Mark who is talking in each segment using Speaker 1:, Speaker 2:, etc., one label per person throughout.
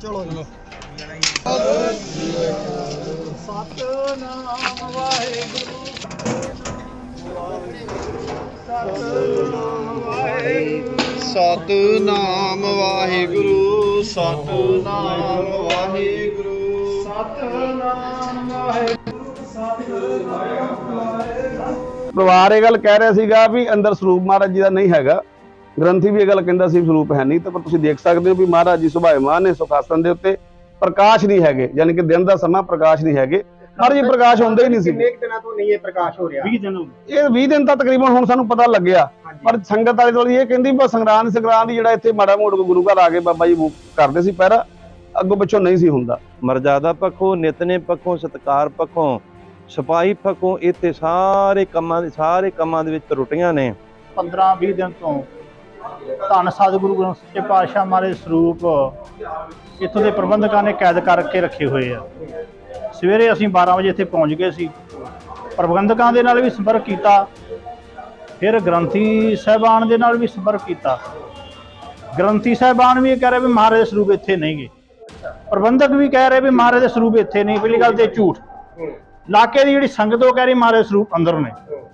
Speaker 1: ਚਲੋ ਜੀ।
Speaker 2: ਸਤਨਾਮ ਵਾਹਿਗੁਰੂ
Speaker 1: ਸਤਨਾਮ ਵਾਹਿਗੁਰੂ। ਸਤਨਾਮ ਵਾਹਿਗੁਰੂ
Speaker 2: ਸਤਨਾਮ ਵਾਹਿਗੁਰੂ
Speaker 3: ਪਰਿਵਾਰ ਇਹ ਗੱਲ ਕਹਿ ਰਿਹਾ ਸੀਗਾ ਵੀ ਅੰਦਰ ਸਰੂਪ ਮਹਾਰਾਜ ਜੀ ਦਾ ਨਹੀਂ ਹੈਗਾ। ਗ੍ਰੰਥੀ ਵੀ ਇਹ ਗੱਲ ਕਹਿੰਦਾ ਸੀ ਸਰੂਪ ਹੈ ਨਹੀਂ ਤਾਂ ਪਰ ਤੁਸੀਂ ਦੇਖ ਸਕਦੇ ਹੋ ਵੀ ਮਹਾਰਾਜ ਜੀ ਸੁਭਾਇਮਾਨ ਨੇ ਸੁਖਾਸਨ ਦੇ ਉੱਤੇ ਪ੍ਰਕਾਸ਼ ਨਹੀਂ ਹੈਗੇ ਯਾਨੀ ਕਿ ਦਿਨ ਦਾ ਸਮਾਂ ਪ੍ਰਕਾਸ਼ ਨਹੀਂ ਹੈਗੇ। ਪਰ ਜੀ ਪ੍ਰਕਾਸ਼ ਹੁੰਦਾ ਹੀ ਨਹੀਂ ਸੀ।
Speaker 4: ਕਿੰਨੇ ਦਿਨਾਂ ਤੋਂ ਨਹੀਂ ਇਹ ਪ੍ਰਕਾਸ਼ ਹੋ ਰਿਹਾ?
Speaker 2: 20 ਦਿਨ ਹੋ ਗਏ।
Speaker 3: ਇਹ 20 ਦਿਨ ਤਾਂ ਤਕਰੀਬਨ ਹੁਣ ਸਾਨੂੰ ਪਤਾ ਲੱਗਿਆ। ਪਰ ਸੰਗਤ ਵਾਲੇ ਕੋਲ ਇਹ ਕਹਿੰਦੀ ਬਸ ਸੰਗਰਾਂਦ ਸੰਗਰਾਂਦ ਜਿਹੜਾ ਇੱਥੇ ਮਾੜਾ ਮੋੜ ਗੁਰੂ ਘਰ ਆ ਕੇ ਬਾਬਾ ਜੀ ਕਰਦੇ ਸੀ ਪਹਿਰਾ ਅੱਗੋਂ ਪਿੱਛੋਂ ਨਹੀਂ ਸੀ ਹੁੰਦਾ।
Speaker 5: ਮਰਜ਼ਾਦਾ ਪੱਖੋਂ ਨਿਤਨੇ ਪੱਖੋਂ ਸਤਕਾਰ ਪੱਖੋਂ ਸਿਪਾਹੀ ਪੱਖੋਂ ਇੱਥੇ ਸਾਰੇ ਕੰਮਾਂ ਦੇ ਸਾਰੇ ਕੰਮਾਂ ਦੇ ਵਿੱਚ ਤਰੁੱਟੀਆਂ ਨੇ।
Speaker 2: 15 20 ਦਿਨ ਤੋਂ ਧੰਨ ਸਤਿਗੁਰੂ ਗ੍ਰੰਥ ਸੱਚੇ ਪਾਤਸ਼ਾਹ ਮਾਰੇ ਸਰੂਪ, ਇੱਥੋਂ ਦੇ ਪ੍ਰਬੰਧਕਾਂ ਨੇ ਕੈਦ ਕਰਕੇ ਰੱਖੇ ਹੋਏ ਆ। ਸਵੇਰੇ ਅਸੀਂ 12 ਵਜੇ ਇੱਥੇ ਪਹੁੰਚ ਗਏ ਸੀ। ਪ੍ਰਬੰਧਕਾਂ ਦੇ ਨਾਲ ਵੀ ਸੰਪਰਕ ਕੀਤਾ, ਫਿਰ ਗ੍ਰੰਥੀ ਸਾਹਿਬਾਨ ਦੇ ਨਾਲ ਵੀ ਸੰਪਰਕ ਕੀਤਾ। ਗ੍ਰੰਥੀ ਸਾਹਿਬਾਨ ਵੀ ਇਹ ਕਹਿ ਰਹੇ ਵੀ ਮਹਾਰਾਜ ਦੇ ਸਰੂਪ ਇੱਥੇ ਨਹੀਂ ਗੇ। ਪ੍ਰਬੰਧਕ ਵੀ ਕਹਿ ਰਹੇ ਵੀ ਮਹਾਰਾਜ ਦੇ ਸਰੂਪ ਇੱਥੇ ਨਹੀਂ, ਪਹਿਲੀ ਗੱਲ ਤੇ ਝੂਠ। ਇਲਾਕੇ ਦੀ ਜਿਹੜੀ ਸੰਗਤ ਉਹ ਕਹਿ ਰਹੀ ਮਹਾਰਾਜ ਦੇ ਸਰੂਪ ਅੰਦਰ ਨੇ।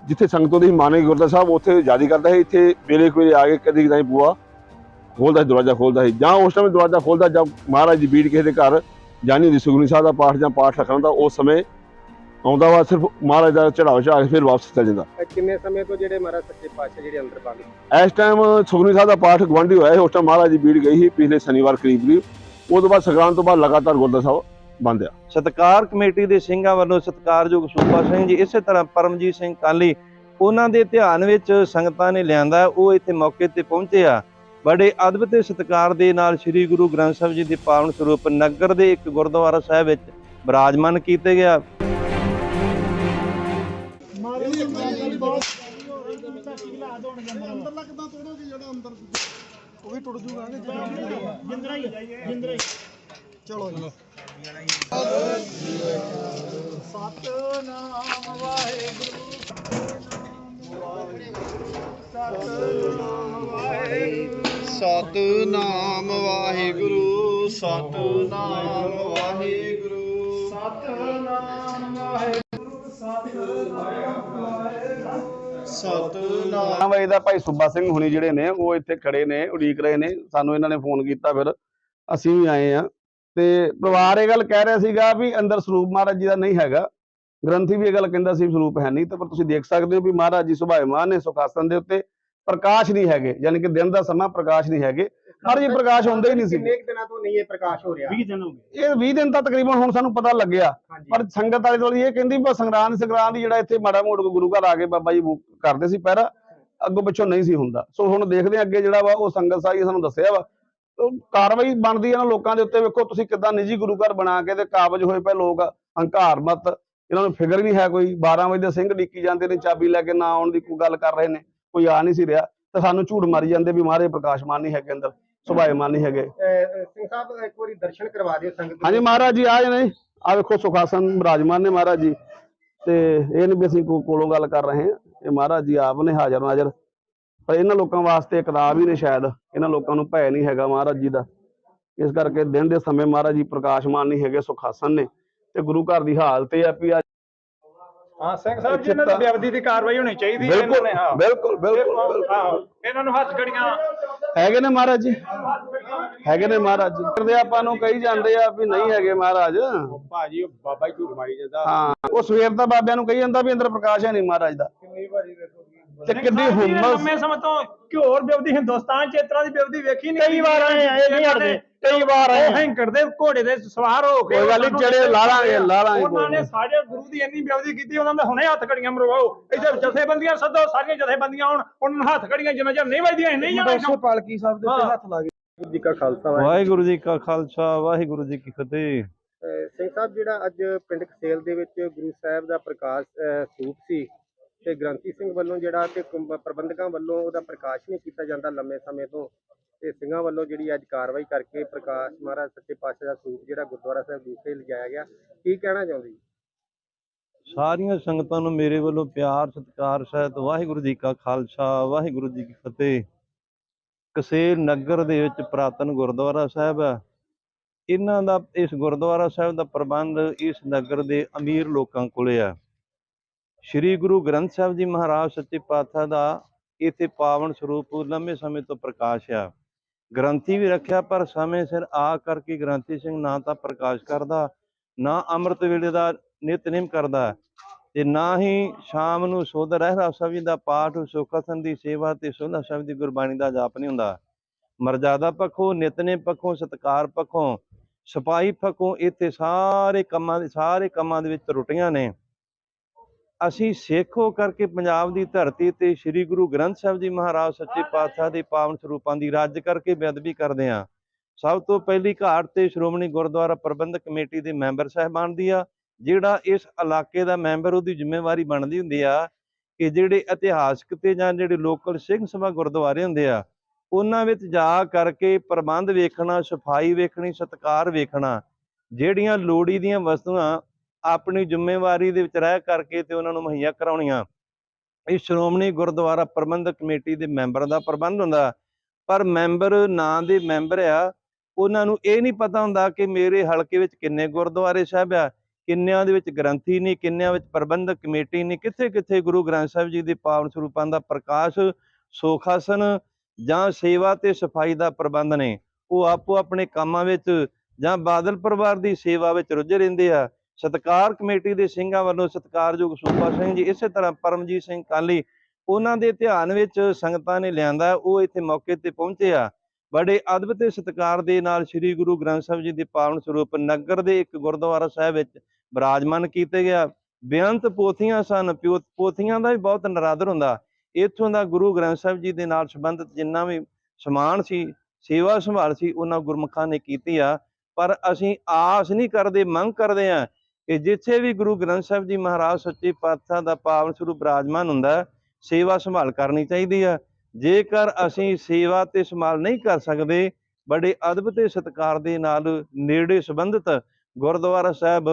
Speaker 6: ਜਿੱਥੇ ਸੰਗਤੋਂ ਦੀ ਮਾਨੇ ਗੁਰਦਾ ਸਾਹਿਬ ਉੱਥੇ ਜਾਰੀ ਕਰਦਾ ਹੈ ਇੱਥੇ ਵੇਲੇ ਕੋਈ ਆ ਕੇ ਕਦੀ ਕਦਾਈ ਬੂਆ ਖੋਲਦਾ ਦਰਵਾਜ਼ਾ ਖੋਲਦਾ ਸੀ। ਜਾਂ ਉਸ ਸਮੇਂ ਦਰਵਾਜ਼ਾ ਖੋਲਦਾ ਜਦ ਮਹਾਰਾਜ ਦੀ ਬੀੜ ਕਿਸੇ ਦੇ ਘਰ ਜਾਣੀ ਹੁੰਦੀ ਸੁਖਨੀ ਸਾਹਿਬ ਦਾ ਪਾਠ ਜਾਂ ਪਾਠ ਰੱਖਣ ਦਾ ਉਸ ਸਮੇਂ ਆਉਂਦਾ ਵਾ ਸਿਰਫ ਮਹਾਰਾਜ ਦਾ ਚੜਾਵਾ ਚੜਾ ਕੇ ਫਿਰ ਵਾਪਸ ਚਲ ਜਾਂਦਾ।
Speaker 4: ਕਿੰਨੇ ਸਮੇਂ ਤੋਂ ਜਿਹੜੇ ਮਹਾਰਾਜ ਸੱਚੇ ਪਾਤਸ਼ਾਹ ਜਿਹੜੇ ਅੰਦਰ ਬੰਦ
Speaker 6: ਇਸ ਟਾਈਮ ਸੁਖਨੀ ਸਾਹਿਬ ਦਾ ਪਾਠ ਗਵਾਂਢੀ ਹੋਇਆ ਸੀ ਉਸ ਟਾਈਮ ਮਹਾਰਾਜ ਦੀ ਬੀੜ ਗਈ ਸੀ ਪਿਛਲੇ ਸ਼ਨੀਵਾਰ ਕਰੀਬ ਕਰੀਬ ਉਹ ਤੋਂ ਬਾਅਦ ਸੰਗਰਾਂਦ ਤੋਂ ਬਾਅਦ ਲਗਾਤਾਰ ਗੁਰਦਾ ਸਾਹਿਬ ਬੰਦ ਆ।
Speaker 5: ਸਤਕਾਰ ਕਮੇਟੀ ਦੇ ਸਿੰਘਾਂ ਵੱਲੋਂ ਸਤਕਾਰਯੋਗ ਸੂਬਾ ਸਿੰਘ ਜੀ ਇਸੇ ਤਰ੍ਹਾਂ ਪਰਮਜੀਤ ਸਿੰਘ ਕਾਲੀ ਉਹਨਾਂ ਦੇ ਧਿਆਨ ਵਿੱਚ ਸੰਗਤਾਂ ਨੇ ਲਿਆਂਦਾ ਉਹ ਇੱਥੇ ਮੌਕੇ ਤੇ ਪਹੁੰਚੇ ਆ। ਬੜੇ ਅਦਬ ਤੇ ਸਤਕਾਰ ਦੇ ਨਾਲ ਸ੍ਰੀ ਗੁਰੂ ਗ੍ਰੰਥ ਸਾਹਿਬ ਜੀ ਦੇ ਪਾਵਨ ਸਰੂਪ ਨਗਰ ਦੇ ਇੱਕ ਗੁਰਦੁਆਰਾ ਸਾਹਿਬ ਵਿੱਚ ਬਿਰਾਜਮਾਨ ਕੀਤੇ ਗਿਆ।
Speaker 1: ਉਹ ਵੀ ਟੁੱਟ ਜੂਗਾ
Speaker 2: ਜਿੰਦਰਾ ਹੀ ਜਿੰਦਰਾ ਹੀ
Speaker 1: ਚਲੋ ਜੀ।
Speaker 2: ਸਤਨਾਮ ਵਾਹਿਗੁਰੂ
Speaker 1: ਸਤਨਾਮ ਵਾਹਿਗੁਰੂ। ਸਤਨਾਮ। ਵਾਹਿਗੁਰੂ
Speaker 2: ਸਤਨਾਮ ਵਾਹਿਗੁਰੂ
Speaker 1: ਸਤਨਾਮ
Speaker 3: 9 ਵਜੇ ਦਾ ਭਾਈ ਸੁੱਬਾ ਸਿੰਘ ਹੁਣੀ ਜਿਹੜੇ ਨੇ, ਉਹ ਇੱਥੇ ਖੜੇ ਨੇ, ਉਡੀਕ ਰਹੇ ਨੇ। ਸਾਨੂੰ ਇਹਨਾਂ ਨੇ ਫੋਨ ਕੀਤਾ ਫਿਰ। ਅਸੀਂ ਵੀ ਆਏ ਆ ਤੇ ਪਰਿਵਾਰ ਇਹ ਗੱਲ ਕਹਿ ਰਿਹਾ ਸੀਗਾ ਵੀ ਅੰਦਰ ਸਰੂਪ ਮਹਾਰਾਜ ਜੀ ਦਾ ਨਹੀਂ ਹੈਗਾ। ਗ੍ਰੰਥੀ ਵੀ ਇਹ ਗੱਲ ਕਹਿੰਦਾ ਸੀ ਸਰੂਪ ਹੈ ਨਹੀਂ ਤਾਂ ਪਰ ਤੁਸੀਂ ਦੇਖ ਸਕਦੇ ਹੋ ਵੀ ਮਹਾਰਾਜ ਜੀ ਸੁਭਾਇਮਾਨ ਨੇ ਸੁਖਾਸਨ ਦੇ ਉੱਤੇ ਪ੍ਰਕਾਸ਼ ਨਹੀਂ ਹੈਗੇ ਯਾਨੀ ਕਿ ਦਿਨ ਦਾ ਸਮਾਂ ਪ੍ਰਕਾਸ਼ ਨਹੀਂ ਹੈਗੇ। ਪਰ ਜੀ ਪ੍ਰਕਾਸ਼ ਹੁੰਦਾ ਹੀ ਨਹੀਂ ਸੀ।
Speaker 4: ਕਿੰਨੇ ਦਿਨਾਂ ਤੋਂ ਨਹੀਂ ਇਹ ਪ੍ਰਕਾਸ਼ ਹੋ ਰਿਹਾ?
Speaker 2: 20 ਦਿਨ ਹੋ ਗਏ।
Speaker 3: ਇਹ 20 ਦਿਨ ਤਾਂ ਤਕਰੀਬਨ ਹੁਣ ਸਾਨੂੰ ਪਤਾ ਲੱਗਿਆ। ਪਰ ਸੰਗਤ ਵਾਲੇ ਕੋਲ ਇਹ ਕਹਿੰਦੀ ਬਸ ਸੰਗਰਾਂਦ ਸੰਗਰਾਂਦ ਜਿਹੜਾ ਇੱਥੇ ਮਾੜਾ ਮੋੜ ਗੁਰੂ ਘਰ ਆ ਕੇ ਬਾਬਾ ਜੀ ਕਰਦੇ ਸੀ ਪਹਿਰਾ ਅੱਗੋਂ ਪਿੱਛੋਂ ਨਹੀਂ ਸੀ ਹੁੰਦਾ। ਸੋ ਹੁਣ ਦੇਖਦੇ ਅੱਗੇ ਜਿਹੜਾ ਵਾ ਉਹ ਸੰਗਤ ਸਾਈ ਸਾਨੂੰ ਦੱਸਿਆ ਵਾ ਕਾਰਵਾਈ ਬਣਦੀ ਹੈ ਨਾ ਲੋਕਾਂ ਦੇ ਉੱਤੇ ਵੇਖੋ ਤੁਸੀਂ ਕਿੱਦਾਂ ਨਿੱਜੀ ਗੁਰੂ ਘਰ ਬਣਾ ਕੇ ਤੇ ਕਾਬਜ ਹੋਏ ਪਏ ਲੋਕ ਹੰਕਾਰ ਮਤ ਇਹਨਾਂ ਨੂੰ ਫਿਕਰ ਨਹੀਂ ਹੈ ਕੋਈ 12 ਵਜੇ ਦੇ ਸਿੰਘ ਡਿੱਕੀ ਜਾਂਦੇ ਨੇ ਚਾਬੀ ਲੈ ਕੇ ਨਾ ਆਉਣ ਦੀ ਕੋਈ ਗੱਲ ਕਰ ਰਹੇ ਨੇ ਕੋਈ ਆ ਨਹੀਂ ਸੀ ਰਿਹਾ ਤੇ ਸਾਨੂੰ ਝੂਠ ਮਾਰੀ ਜਾਂਦੇ ਵੀ ਮਹਾਰਾਜ ਪ੍ਰਕਾਸ਼ਮਾਨ ਨਹੀਂ ਹੈਗੇ ਅੰਦਰ ਸੁਭਾਇਮਾਨ ਨਹੀਂ ਹੈਗੇ
Speaker 4: ਸਿੰਘ ਸਾਹਿਬ ਇੱਕ ਵਾਰੀ ਦਰਸ਼ਨ ਕਰਵਾ ਦਿਓ ਸੰਗਤ ਨੂੰ।
Speaker 3: ਹਾਂਜੀ ਮਹਾਰਾਜ ਜੀ ਆਏ ਨੇ ਆ ਵੇਖੋ ਸੁਖਾਸਨ ਬਿਰਾਜਮਾਨ ਨੇ ਮਹਾਰਾਜ ਜੀ ਤੇ ਇਹ ਨਹੀਂ ਵੀ ਅਸੀਂ ਕੋਲੋਂ ਗੱਲ ਕਰ ਰਹੇ ਹਾਂ ਇਹ ਮਹਾਰਾਜ ਜੀ ਆਪ ਨੇ ਹਾਜ਼ਰ ਨਾਜ਼ਰ ਪਰ ਇਹਨਾਂ ਲੋਕਾਂ ਵਾਸਤੇ ਕਿਤਾਬ ਹੀ ਨੇ ਸ਼ਾਇਦ ਇਹਨਾਂ ਲੋਕਾਂ ਨੂੰ ਭੈ ਨਹੀਂ ਹੈਗਾ ਮਹਾਰਾਜ ਜੀ ਦਾ। ਇਸ ਕਰਕੇ ਦਿਨ ਦੇ ਸਮੇਂ ਮਹਾਰਾਜ ਜੀ ਪ੍ਰਕਾਸ਼ਮਾਨ ਨਹੀਂ ਹੈਗੇ ਸੁਖਾਸਨ ਨੇ ਤੇ ਗੁਰੂ ਘਰ ਦੀ ਹਾਲਤ ਇਹ ਆ ਵੀ ਅੱਜ
Speaker 2: ਹਾਂ ਸਿੰਘ ਸਾਹਿਬ ਜੀ ਇਹਨਾਂ ਦੀ ਬੇਅਦਬੀ ਦੀ ਕਾਰਵਾਈ ਹੋਣੀ ਚਾਹੀਦੀ ਹੈ ਇਹਨਾਂ ਨੇ ਹਾਂ।
Speaker 3: ਬਿਲਕੁਲ ਬਿਲਕੁਲ
Speaker 2: ਇਹਨਾਂ ਨੂੰ ਹੱਥ ਗੜੀਆਂ।
Speaker 3: ਹੈਗੇ ਨੇ ਮਹਾਰਾਜ ਜੀ? ਹੈਗੇ ਨੇ ਮਹਾਰਾਜ ਜੀ। ਕਰਦੇ ਆਪਾਂ ਨੂੰ ਕਹੀ ਜਾਂਦੇ ਆ ਵੀ ਨਹੀਂ ਹੈਗੇ ਮਹਾਰਾਜ।
Speaker 4: ਭਾਜੀ ਬਾਬਾ ਝੂਠ ਮਾਰੀ ਜਾਂਦਾ।
Speaker 3: ਹਾਂ ਉਹ ਸਵੇਰ ਦਾ ਬਾਬਿਆਂ ਨੂੰ ਕਹੀ ਜਾਂਦਾ ਵੀ ਅੰਦਰ ਪ੍ਰਕਾਸ਼ ਹੈ ਨਹੀਂ ਮਹਾਰਾਜ ਦਾ। ਤੇ ਕਿੰਨੀ ਹਿੰਮਤ
Speaker 7: ਲੰਮੇ ਸਮੇਂ ਤੋਂ ਘਿਓਰ ਬਿਵਦੀ ਹਿੰਦੁਸਤਾਨ ਚ ਇਸ ਤਰ੍ਹਾਂ ਦੀ ਬਿਵਦੀ ਵੇਖੀ ਨਹੀਂ
Speaker 2: ਕਈ ਵਾਰ ਆਏ ਆ, ਇਹ ਨਹੀਂ ਹਟਦੇ। ਕਈ ਵਾਰ ਆਏ।
Speaker 7: ਹੈਂਕੜ ਦੇ ਘੋੜੇ ਦੇ ਸਵਾਰ ਹੋ ਕੇ
Speaker 3: ਕੋਈ ਗੱਲ ਨੀ,
Speaker 7: ਉਹਨਾਂ ਨੂੰ
Speaker 3: ਜਿਹੜੇ ਲਾ ਲਾਂਗੇ, ਲਾ ਲਾਂਗੇ
Speaker 7: ਉਹਨਾਂ ਨੇ। ਸਾਡੇ ਗੁਰੂ ਦੀ ਇੰਨੀ ਬਿਵਦੀ ਕੀਤੀ ਉਹਨਾਂ ਦੇ ਹੁਣੇ ਹੱਥ ਘੜੀਆਂ ਮਰਵਾਓ। ਇੱਥੇ ਜਥੇਬੰਦੀਆਂ ਸੱਦੋ ਸਾਰੀਆਂ ਜਥੇਬੰਦੀਆਂ ਆਉਣ ਉਹਨਾਂ ਨੂੰ ਹੱਥ ਘੜੀਆਂ ਜਿੰਨਾ ਚਿਰ ਨਹੀਂ ਵੱਜਦੀਆਂ ਨਹੀਂ ਜਾਣਾ
Speaker 1: ਪਾਲਕੀ ਸਾਹਿਬ ਦੇ ਉੱਤੇ ਹੱਥ ਲਾ
Speaker 4: ਜੀ ਕਾ ਖਾਲਸਾ ਵਾਹਿਗੁਰੂ
Speaker 5: ਵਾਹਿਗੁਰੂ ਜੀ ਕਾ ਖਾਲਸਾ ਵਾਹਿਗੁਰੂ ਜੀ ਕੀ ਫਤਿਹ।
Speaker 4: ਸਿੰਘ ਸਾਹਿਬ ਜਿਹੜਾ ਅੱਜ ਪਿੰਡ ਕਸੇਲ ਦੇ ਵਿੱਚ ਗੁਰੂ ਸਾਹਿਬ ਦਾ ਪ੍ਰਕਾਸ਼ ਸਰੂਪ ਸੀ ਤੇ ਗ੍ਰੰਥੀ ਸਿੰਘ ਵੱਲੋਂ ਜਿਹੜਾ ਤੇ ਕੁੰਭ- ਪ੍ਰਬੰਧਕਾਂ ਵੱਲੋਂ ਉਹਦਾ ਪ੍ਰਕਾਸ਼ ਨਹੀਂ ਕੀਤਾ ਜਾਂਦਾ ਲੰਮੇ ਸਮੇਂ ਤੋਂ ਤੇ ਸਿੰਘਾਂ ਵੱਲੋਂ ਜਿਹੜੀ ਅੱਜ ਕਾਰਵਾਈ ਕਰਕੇ ਪ੍ਰਕਾਸ਼ ਮਹਾਰਾਜ ਸੱਚੇ ਪਾਤਸ਼ਾਹ ਦਾ ਸਰੂਪ ਜਿਹੜਾ ਗੁਰਦੁਆਰਾ ਸਾਹਿਬ ਦੂਸਰੇ ਲਿਜਾਇਆ ਗਿਆ, ਕੀ ਕਹਿਣਾ ਚਾਹੁੰਦੇ ਜੀ?
Speaker 5: ਸਾਰੀਆਂ ਸੰਗਤਾਂ ਨੂੰ ਮੇਰੇ ਵੱਲੋਂ ਪਿਆਰ, ਸਤਿਕਾਰ, ਸਹਿਤ, ਵਾਹਿਗੁਰੂ ਜੀ ਕਾ ਖਾਲਸਾ, ਵਾਹਿਗੁਰੂ ਜੀ ਕੀ ਫਤਿਹ। ਕਸੇਰ ਨਗਰ ਦੇ ਵਿੱਚ ਪ੍ਰਾਤਨ ਗੁਰਦੁਆਰਾ ਸਾਹਿਬ ਹੈ। ਇਹਨਾਂ ਦਾ, ਇਸ ਗੁਰਦੁਆਰਾ ਸਾਹਿਬ ਦਾ ਪ੍ਰਬੰਧ ਇਸ ਨਗਰ ਦੇ ਅਮੀਰ ਲੋਕਾਂ ਕੋਲੇ ਆ ਸ੍ਰੀ ਗੁਰੂ ਗ੍ਰੰਥ ਸਾਹਿਬ ਜੀ ਮਹਾਰਾਜ ਸੱਚੇ ਪਾਤਸ਼ਾਹ ਦਾ ਇੱਥੇ ਪਾਵਨ ਸਰੂਪ ਲੰਮੇ ਸਮੇਂ ਤੋਂ ਪ੍ਰਕਾਸ਼ ਆ। ਗ੍ਰੰਥੀ ਵੀ ਰੱਖਿਆ, ਪਰ ਸਮੇਂ ਸਿਰ ਆ ਕਰਕੇ ਗ੍ਰੰਥੀ ਸਿੰਘ ਨਾ ਤਾਂ ਪ੍ਰਕਾਸ਼ ਕਰਦਾ, ਨਾ ਅੰਮ੍ਰਿਤ ਵੇਲੇ ਦਾ ਨਿਤਨੇਮ ਕਰਦਾ, ਤੇ ਨਾ ਹੀ ਸ਼ਾਮ ਨੂੰ ਸੋਧ ਰਹਿਰਾ ਸਾਹਿਬ ਜੀ ਦਾ ਪਾਠ ਸੁਖਸਨ ਦੀ ਸੇਵਾ ਤੇ ਸੋਹਣਾ ਸਾਹਿਬ ਦੀ ਗੁਰਬਾਣੀ ਦਾ ਜਾਪ ਨਹੀਂ ਹੁੰਦਾ। ਮਰਜ਼ਾਦਾ ਪੱਖੋਂ, ਨਿਤਨੇਮ ਪੱਖੋਂ, ਸਤਕਾਰ ਪੱਖੋਂ ਸਪਾਈ ਪੱਖੋਂ ਇੱਥੇ ਸਾਰੇ ਕੰਮਾਂ ਦੇ, ਸਾਰੇ ਕੰਮਾਂ ਦੇ ਵਿੱਚ ਤਰੁੱਟੀਆਂ ਨੇ। ਅਸੀਂ ਸਿੱਖ ਹੋ ਕਰਕੇ ਪੰਜਾਬ ਦੀ ਧਰਤੀ ਤੇ ਸ੍ਰੀ ਗੁਰੂ ਗ੍ਰੰਥ ਸਾਹਿਬ ਜੀ ਮਹਾਰਾਜ ਸੱਚੇ ਪਾਤਸ਼ਾਹ ਦੇ ਪਾਵਨ ਸਰੂਪਾਂ ਦੀ ਰੱਜ ਕਰਕੇ ਬੇਅਦਬੀ ਕਰਦੇ ਹਾਂ। ਸਭ ਤੋਂ ਪਹਿਲੀ ਘਾਟ ਤੇ ਸ਼੍ਰੋਮਣੀ ਗੁਰਦੁਆਰਾ ਪ੍ਰਬੰਧਕ ਕਮੇਟੀ ਦੇ ਮੈਂਬਰ ਸਾਹਿਬਾਨ ਦੀ ਆ, ਜਿਹੜਾ ਇਸ ਇਲਾਕੇ ਦਾ ਮੈਂਬਰ ਉਹਦੀ ਜ਼ਿੰਮੇਵਾਰੀ ਬਣਦੀ ਹੁੰਦੀ ਆ ਕਿ ਜਿਹੜੇ ਇਤਿਹਾਸਕ ਤੇ ਜਾਂ ਜਿਹੜੇ ਲੋਕਲ ਸਿੰਘ ਸਭਾ ਗੁਰਦੁਆਰੇ ਹੁੰਦੇ ਆ, ਉਹਨਾਂ ਵਿੱਚ ਜਾ ਕਰਕੇ ਪ੍ਰਬੰਧ ਵੇਖਣਾ, ਸਫ਼ਾਈ ਵੇਖਣੀ, ਸਤਕਾਰ ਵੇਖਣਾ, ਜਿਹੜੀਆਂ ਲੋੜੀ ਦੀਆਂ ਵਸਤੂਆਂ ਆਪਣੀ ਜ਼ਿੰਮੇਵਾਰੀ ਦੇ ਵਿੱਚ ਰਹਿ ਕਰਕੇ ਤੇ ਉਹਨਾਂ ਨੂੰ ਮੁਹੱਈਆ ਕਰਾਉਣੀਆਂ। ਇਹ ਸ਼੍ਰੋਮਣੀ ਗੁਰਦੁਆਰਾ ਪ੍ਰਬੰਧਕ ਕਮੇਟੀ ਦੇ ਮੈਂਬਰ ਦਾ ਪ੍ਰਬੰਧ ਹੁੰਦਾ। ਪਰ ਮੈਂਬਰ ਨਾਂ ਦੇ ਮੈਂਬਰ ਆ, ਉਹਨਾਂ ਨੂੰ ਇਹ ਨਹੀਂ ਪਤਾ ਹੁੰਦਾ ਕਿ ਮੇਰੇ ਹਲਕੇ ਵਿੱਚ ਕਿੰਨੇ ਗੁਰਦੁਆਰੇ ਸਾਹਿਬ ਆ, ਕਿੰਨਿਆਂ ਦੇ ਵਿੱਚ ਗ੍ਰੰਥੀ ਨਹੀਂ ਕਿੰਨਿਆਂ ਵਿੱਚ ਪ੍ਰਬੰਧਕ ਕਮੇਟੀ ਨਹੀਂ ਕਿੱਥੇ ਕਿੱਥੇ ਗੁਰੂ ਗ੍ਰੰਥ ਸਾਹਿਬ ਜੀ ਦੇ ਪਾਵਨ ਸਰੂਪਾਂ ਦਾ ਪ੍ਰਕਾਸ਼, ਸੋਖਾਸਨ ਜਾਂ ਸੇਵਾ ਤੇ ਸਫ਼ਾਈ ਦਾ ਪ੍ਰਬੰਧ ਨੇ। ਉਹ ਆਪੋ ਆਪਣੇ ਕੰਮਾਂ ਵਿੱਚ ਜਾਂ ਬਾਦਲ ਪਰਿਵਾਰ ਦੀ ਸੇਵਾ ਵਿੱਚ ਰੁੱਝੇ ਰਹਿੰਦੇ ਆ। ਸਤਕਾਰ ਕਮੇਟੀ ਦੇ ਸਿੰਘਾਂ ਵੱਲੋਂ ਸਤਕਾਰਯੋਗ ਸੂਬਾ ਸਿੰਘ ਜੀ, ਇਸੇ ਤਰ੍ਹਾਂ ਪਰਮਜੀਤ ਸਿੰਘ ਕਾਲੀ, ਉਹਨਾਂ ਦੇ ਧਿਆਨ ਵਿੱਚ ਸੰਗਤਾਂ ਨੇ ਲਿਆਂਦਾ, ਉਹ ਇੱਥੇ ਮੌਕੇ ਤੇ ਪਹੁੰਚੇ ਆ। ਬੜੇ ਅਦਬ ਤੇ ਸਤਿਕਾਰ ਦੇ ਨਾਲ ਸ੍ਰੀ ਗੁਰੂ ਗ੍ਰੰਥ ਸਾਹਿਬ ਜੀ ਦੇ ਪਾਵਨ ਸਰੂਪ ਨਗਰ ਦੇ ਇੱਕ ਗੁਰਦੁਆਰਾ ਸਾਹਿਬ ਵਿੱਚ ਬਿਰਾਜਮਾਨ ਕੀਤੇ ਗਿਆ। ਬੇਅੰਤ ਪੋਥੀਆਂ ਸਨ, ਪਿਓ- ਪੋਥੀਆਂ ਦਾ ਵੀ ਬਹੁਤ ਨਰਾਦਰ ਹੁੰਦਾ। ਇੱਥੋਂ ਦਾ ਗੁਰੂ ਗ੍ਰੰਥ ਸਾਹਿਬ ਜੀ ਦੇ ਨਾਲ ਸੰਬੰਧਿਤ ਜਿੰਨਾ ਵੀ ਸਮਾਨ ਸੀ, ਸੇਵਾ ਸੰਭਾਲ ਸੀ, ਉਹਨਾਂ ਗੁਰਮੁਖਾਂ ਨੇ ਕੀਤੀ ਆ। ਪਰ ਅਸੀਂ ਆਸ ਨਹੀਂ ਕਰਦੇ, ਮੰਗ ਕਰਦੇ ਆ ਕਿ ਜਿੱਥੇ ਵੀ ਗੁਰੂ ਗ੍ਰੰਥ ਸਾਹਿਬ ਜੀ ਮਹਾਰਾਜ ਸੱਚੇ ਪਾਤਸ਼ਾਹ ਦਾ ਪਾਵਨ ਸਰੂਪ ਬਰਾਜਮਾਨ ਹੁੰਦਾ ਸੇਵਾ ਸੰਭਾਲ ਕਰਨੀ ਚਾਹੀਦੀ ਆ ਜੇਕਰ ਅਸੀਂ ਸੇਵਾ ਤੇ ਸੰਭਾਲ ਨਹੀਂ ਕਰ ਸਕਦੇ, ਬੜੇ ਅਦਬ ਤੇ ਸਤਿਕਾਰ ਦੇ ਨਾਲ ਨੇੜੇ ਸੰਬੰਧਿਤ ਗੁਰਦੁਆਰਾ ਸਾਹਿਬ,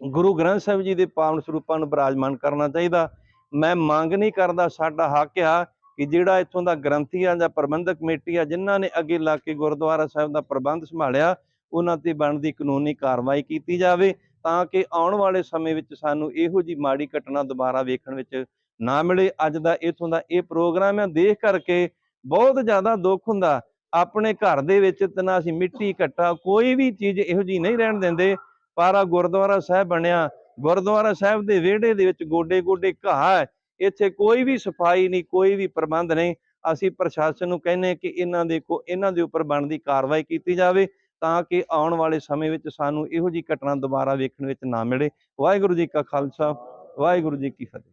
Speaker 5: ਗੁਰੂ ਗ੍ਰੰਥ ਸਾਹਿਬ ਜੀ ਦੇ ਪਾਵਨ ਸਰੂਪਾਂ ਨੂੰ ਬਰਾਜਮਾਨ ਕਰਨਾ ਚਾਹੀਦਾ। ਮੈਂ ਮੰਗ ਨਹੀਂ ਕਰਦਾ ਸਾਡਾ ਹੱਕ ਆ ਕਿ ਜਿਹੜਾ ਇੱਥੋਂ ਦਾ ਗ੍ਰੰਥੀ ਆ ਜਾਂ ਪ੍ਰਬੰਧਕ ਕਮੇਟੀ ਆ, ਜਿਨ੍ਹਾਂ ਨੇ ਅੱਗੇ ਲਾ ਕੇ ਗੁਰਦੁਆਰਾ ਸਾਹਿਬ ਦਾ ਪ੍ਰਬੰਧ ਸੰਭਾਲਿਆ, ਉਹਨਾਂ ਤੇ ਬਣਦੀ ਕਾਨੂੰਨੀ ਕਾਰਵਾਈ ਕੀਤੀ ਜਾਵੇ। ਤਾਂ ਕਿ ਆਉਣ ਵਾਲੇ ਸਮੇਂ ਵਿੱਚ ਸਾਨੂੰ ਇਹੋ ਜੀ ਮਾੜੀ ਘਟਨਾ ਦੁਬਾਰਾ ਵੇਖਣ ਵਿੱਚ ਨਾ ਮਿਲੇ। ਅੱਜ ਦਾ ਇੱਥੋਂ ਦਾ ਇਹ ਪ੍ਰੋਗਰਾਮ ਹੈ ਦੇਖ ਕਰਕੇ ਬਹੁਤ ਜ਼ਿਆਦਾ ਦੁੱਖ ਹੁੰਦਾ। ਆਪਣੇ ਘਰ ਦੇ ਵਿੱਚ ਤਨਾ ਅਸੀਂ ਮਿੱਟੀ ਘੱਟਾ, ਕੋਈ ਵੀ ਚੀਜ਼ ਇਹੋ ਜੀ ਨਹੀਂ ਰਹਿਣ ਦਿੰਦੇ। ਪਰ ਆਹ ਗੁਰਦੁਆਰਾ ਸਾਹਿਬ ਬਣਿਆ। ਗੁਰਦੁਆਰਾ ਸਾਹਿਬ ਦੇ ਵਿਹੜੇ ਦੇ ਵਿੱਚ ਗੋਡੇ ਗੋਡੇ ਘਾਹ ਹੈ। ਇੱਥੇ ਕੋਈ ਵੀ ਸਫ਼ਾਈ ਨਹੀਂ, ਕੋਈ ਵੀ ਪ੍ਰਬੰਧ ਨਹੀਂ। ਅਸੀਂ ਪ੍ਰਸ਼ਾਸਨ ਨੂੰ ਕਹਿੰਦੇ ਕਿ ਇਹਨਾਂ ਦੇ ਕੋ, ਇਹਨਾਂ ਦੇ ਉੱਪਰ ਬਣਦੀ ਕਾਰਵਾਈ ਕੀਤੀ ਜਾਵੇ। ਤਾਂ ਕਿ ਆਉਣ ਵਾਲੇ ਸਮੇਂ ਵਿੱਚ ਸਾਨੂੰ ਇਹੋ ਜੀ ਘਟਨਾ ਦੁਬਾਰਾ ਵੇਖਣ ਵਿੱਚ ਨਾ ਮਿਲੇ। ਵਾਹਿਗੁਰੂ ਜੀ ਕਾ ਖਾਲਸਾ ਵਾਹਿਗੁਰੂ ਜੀ ਕੀ ਫਤਿਹ।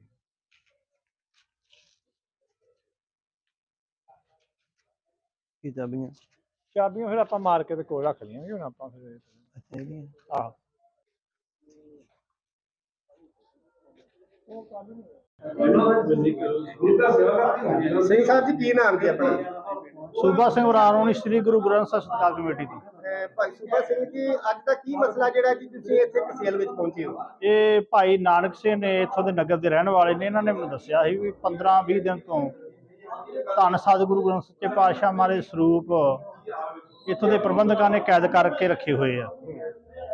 Speaker 5: ਕੀ ਚਾਬੀਆਂ?
Speaker 2: ਚਾਬੀਆਂ ਫਿਰ ਆਪਾਂ ਮਾਰ ਕੇ ਤੇ ਕੋਲ ਰੱਖ ਲਈਆਂ ਹੁਣ ਆਪਾਂ ਫਿਰ
Speaker 5: ਅੱਛਾ ਇਹਦੀਆਂ
Speaker 2: ਆਹ।
Speaker 4: ਸਿੰਘ ਸਾਹਿਬ ਜੀ ਕੀ ਨਾਮ ਜੀ ਆਪਣਾ?
Speaker 2: ਸੂਬਾ ਸਿੰਘ ਰਾਣੋਣੀ ਸ੍ਰੀ ਗੁਰੂ ਗ੍ਰੰਥ ਸਾਹਿਬ ਸਤਿਕਾਰ ਕਮੇਟੀ ਦੀ
Speaker 4: ਅਹ ਭਾਈ ਸੁਭਾ ਸਿੰਘ ਜੀ ਅੱਜ ਦਾ ਕੀ ਮਸਲਾ ਜਿਹੜਾ ਜੀ ਤੁਸੀਂ ਇੱਥੇ ਕਸੇਲ ਵਿੱਚ ਪਹੁੰਚੇ ਹੋ?
Speaker 2: ਇਹ ਭਾਈ ਨਾਨਕ ਸਿੰਘ ਨੇ ਇੱਥੋਂ ਦੇ ਨਗਰ ਦੇ ਰਹਿਣ ਵਾਲੇ ਨੇ ਇਹਨਾਂ ਨੇ ਮੈਨੂੰ ਦੱਸਿਆ ਸੀ ਵੀ 15 20 ਦਿਨ ਤੋਂ ਧੰਨ ਸਤਿਗੁਰੂ ਗ੍ਰੰਥ ਸੱਚੇ ਪਾਤਸ਼ਾਹ ਮਾਰੇ ਸਰੂਪ ਇੱਥੋਂ ਦੇ ਪ੍ਰਬੰਧਕਾਂ ਨੇ ਕੈਦ ਕਰਕੇ ਰੱਖੇ ਹੋਏ ਆ।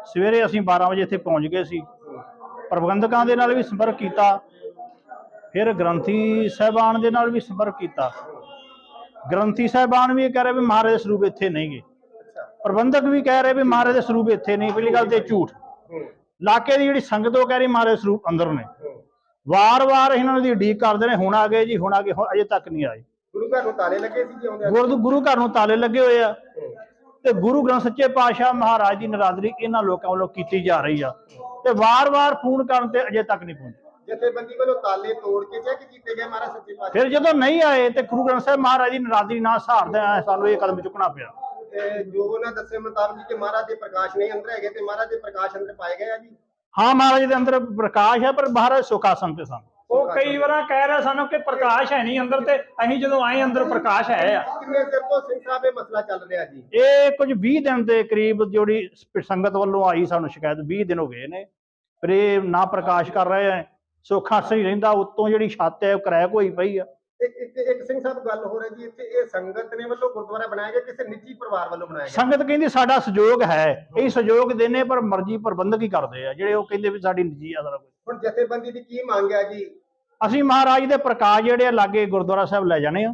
Speaker 2: ਸਵੇਰੇ ਅਸੀਂ 12 ਵਜੇ ਇੱਥੇ ਪਹੁੰਚ ਗਏ ਸੀ। ਪ੍ਰਬੰਧਕਾਂ ਦੇ ਨਾਲ ਵੀ ਸੰਪਰਕ ਕੀਤਾ। ਫਿਰ ਗ੍ਰੰਥੀ ਸਾਹਿਬਾਨ ਦੇ ਨਾਲ ਵੀ ਸੰਪਰਕ ਕੀਤਾ। ਗ੍ਰੰਥੀ ਸਾਹਿਬਾਨ ਵੀ ਇਹ ਕਹਿ ਰਹੇ ਵੀ ਮਹਾਰਾਜ ਦੇ ਸਰੂਪ ਇੱਥੇ ਨਹੀਂ ਗੇ। ਪ੍ਰਬੰਧਕ ਵੀ ਕਹਿ ਰਹੇ ਵੀ ਮਹਾਰਾਜ ਦੇ ਸਰੂਪ ਇੱਥੇ ਨਹੀਂ। ਪਹਿਲੀ ਗੱਲ ਤੇ ਝੂਠ। ਇਲਾਕੇ ਦੀ ਜਿਹੜੀ ਸੰਗਤ ਉਹ ਕਹਿ ਰਹੀ ਮਹਾਰਾਜ ਸਰੂਪ ਅੰਦਰ ਨੇ। ਵਾਰ-ਵਾਰ ਇਹਨਾਂ ਦੀ ਉਡੀਕ ਕਰਦੇ ਨੇ। ਹੁਣ ਆ ਗਏ ਜੀ ਹੁਣ ਆ ਗਏ ਅਜੇ ਤੱਕ ਨਹੀਂ ਆਏ।
Speaker 4: ਗੁਰੂ ਘਰ ਨੂੰ ਤਾਲੇ ਲੱਗੇ ਸੀ ਜੀ ਆਉਂਦੇ
Speaker 2: ਗੁਰੂ ਗੁਰੂ ਘਰ ਨੂੰ ਤਾਲੇ ਲੱਗੇ ਹੋਏ ਆ। ਤੇ ਗੁਰੂ ਗ੍ਰੰਥ ਸੱਚੇ ਪਾਤਸ਼ਾਹ ਮਹਾਰਾਜ ਦੀ ਨਰਾਦਰੀ ਇਹਨਾਂ ਲੋਕਾਂ ਵੱਲੋਂ ਕੀਤੀ ਜਾ ਰਹੀ ਆ। ਤੇ ਵਾਰ-ਵਾਰ ਫੋਨ ਕਰਨ ਤੇ ਅਜੇ ਤੱਕ ਨਹੀਂ ਪਹੁੰਚੇ।
Speaker 4: ਜਥੇਬੰਦੀ ਵੱਲੋਂ ਤਾਲੇ ਤੋੜ ਕੇ ਚੈੱਕ ਕੀਤੇ ਗਏ ਮਹਾਰਾਜ ਸੱਚੇ ਪਾਤਸ਼ਾਹ
Speaker 2: ਫਿਰ ਜਦੋਂ ਨਹੀਂ ਆਏ ਤੇ ਗੁਰੂ ਗ੍ਰੰਥ ਸਾਹਿਬ ਮਹਾਰਾਜ ਦੀ ਨਰਾਦਰੀ ਨਾ ਸਹਾਰਦੇ ਆ ਸਾਨੂੰ ਇਹ ਕਦਮ ਚੁੱਕਣਾ ਪਿਆ।
Speaker 4: ਤੇ ਜੋ ਉਹਨਾਂ ਦੱਸੇ ਮੁਤਾਬਕ ਜੀ ਕਿ ਮਹਾਰਾਜ ਦੇ ਪ੍ਰਕਾਸ਼ ਨਹੀਂ ਅੰਦਰ ਹੈਗੇ ਤੇ ਮਹਾਰਾਜ ਦੇ ਪ੍ਰਕਾਸ਼ ਅੰਦਰ ਪਾਏ ਗਏ ਆ ਜੀ?
Speaker 2: ਹਾਂ ਮਹਾਰਾਜ ਦੇ ਅੰਦਰ ਪ੍ਰਕਾਸ਼ ਹੈ ਪਰ ਮਹਾਰਾਜ ਸੁਖਾਸਨ ਤੇ ਸਨ।
Speaker 7: ਉਹ ਕਈ ਵਾਰਾਂ ਕਹਿ ਰਿਹਾ ਸਾਨੂੰ ਕਿ ਪ੍ਰਕਾਸ਼ ਹੈ ਨਹੀਂ ਅੰਦਰ ਤੇ ਅਸੀਂ ਜਦੋਂ ਆਏ ਅੰਦਰ ਪ੍ਰਕਾਸ਼ ਹੈ ਆ।
Speaker 4: ਕਿੰਨੇ ਚਿਰ ਤੋਂ ਸਿੰਘ ਸਾਹਿਬ ਇਹ ਮਸਲਾ ਚੱਲ ਰਿਹਾ ਜੀ?
Speaker 2: ਇਹ ਕੁਝ 20 ਦਿਨ ਦੇ ਕਰੀਬ ਜਿਹੜੀ ਸੰਗਤ ਵੱਲੋਂ ਆਈ ਸਾਨੂੰ ਸ਼ਿਕਾਇਤ 20 ਦਿਨ ਹੋ ਗਏ ਨੇ। ਪਰ ਇਹ ਨਾ ਪ੍ਰਕਾਸ਼ ਕਰ ਰਹੇ ਆ ਸੁੱਖਾ ਸਹੀ ਰਹਿੰਦਾ ਉੱਤੋਂ ਜਿਹੜੀ ਛੱਤ ਹੈ ਉਹ ਕਰੈਕ ਹੋਈ ਪਈ ਆ।
Speaker 4: ਇੱਕ ਇੱਕ ਇੱਕ ਸਿੰਘ ਸਾਹਿਬ ਗੱਲ ਹੋ ਰਹੀ ਜੀ ਇੱਥੇ ਇਹ ਸੰਗਤ ਨੇ ਵੱਲੋਂ ਗੁਰਦੁਆਰਾ ਬਣਾਇਆ ਗਿਆ ਕਿਸੇ ਨਿੱਜੀ ਪਰਿਵਾਰ ਵੱਲੋਂ ਬਣਾਇਆ ਗਿਆ?
Speaker 2: ਸੰਗਤ ਕਹਿੰਦੀ ਸਾਡਾ ਸਹਿਯੋਗ ਹੈ ਇਹ ਸਹਿਯੋਗ ਦੇਨੇ ਪਰ ਮਰਜ਼ੀ ਪ੍ਰਬੰਧਕ ਹੀ ਕਰਦੇ ਆ ਜਿਹੜੇ ਉਹ ਕਹਿੰਦੇ ਵੀ ਸਾਡੀ ਨਿੱਜੀ ਆ ਸਾਰਾ ਕੁਝ
Speaker 4: ਹੁਣ ਜਥੇਬੰਦੀ ਦੀ ਕੀ ਮੰਗ ਹੈ ਜੀ?
Speaker 2: ਅਸੀਂ ਮਹਾਰਾਜ ਦੇ ਪ੍ਰਕਾਸ਼ ਜਿਹੜੇ ਆ ਲਾਗੇ ਗੁਰਦੁਆਰਾ ਸਾਹਿਬ ਲੈ ਜਾਣੇ ਆ।